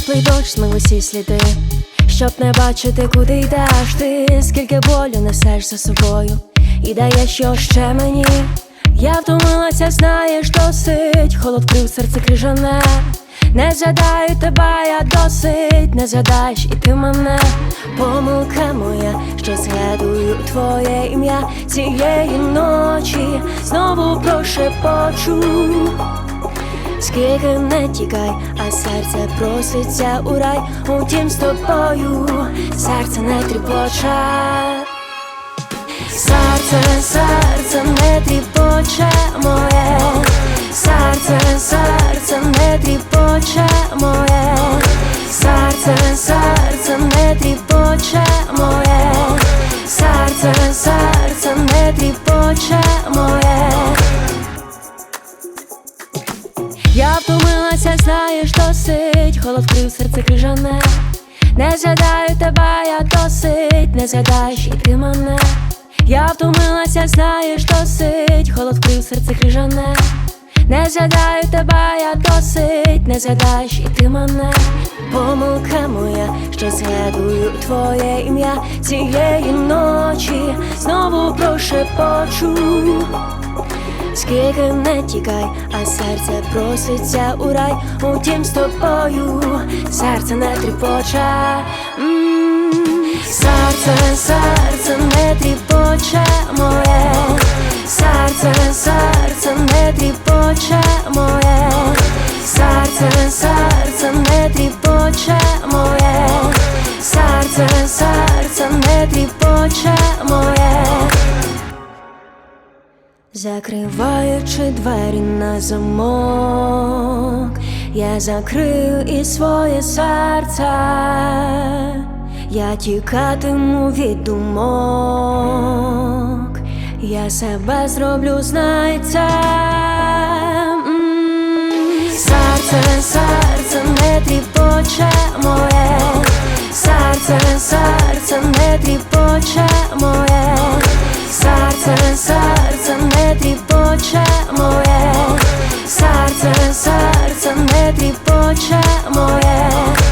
теплий дощ змив усі сліди, щоб не бачити, куди йдеш ти, скільки болю несеш за собою, і даєш що ще мені. Я втомилася, знаєш, досить, холод крив серце крижане. Не згадаю тебе, я досить, не згадаєш і ти мене, помилка моя, що згадую твоє ім'я цієї ночі, знову прошепочу. Скільки не тікай, а серце проситься у рай, утім з тобою серце не тріпоче. Серце, серце не тріпоче моє, серце, серце не тріпоче моє, серце, серце не тріпоче моє, знаєш, досить, холод вкрив серце крижане. Не згадаю тебе, я досить, не згадаєш і ти мене. Я втомилася, знаєш, досить, холод вкрив серце крижане. Не згадаю тебе, я досить, не згадаєш і ти мене. Помилка моя, що згадую твоє ім'я цієї ночі, знову прошепочу. Скільки не тікай, а серце проситься у рай, утім з тобою серце не тріпоче. Серце, серце не тріпоче моє, серце, серце не тріпоче моє, серце, серце не тріпоче моє, серце, серце не тріпоче Закриваючи двері на замок, я закрию і своє серце, я тікатиму від думок, я себе зроблю знайцем. М, Серце, серце не тріпоче моє, серце, серце не тріпоче моє, не тріпоче моє, серце, серце не тріпоче моє.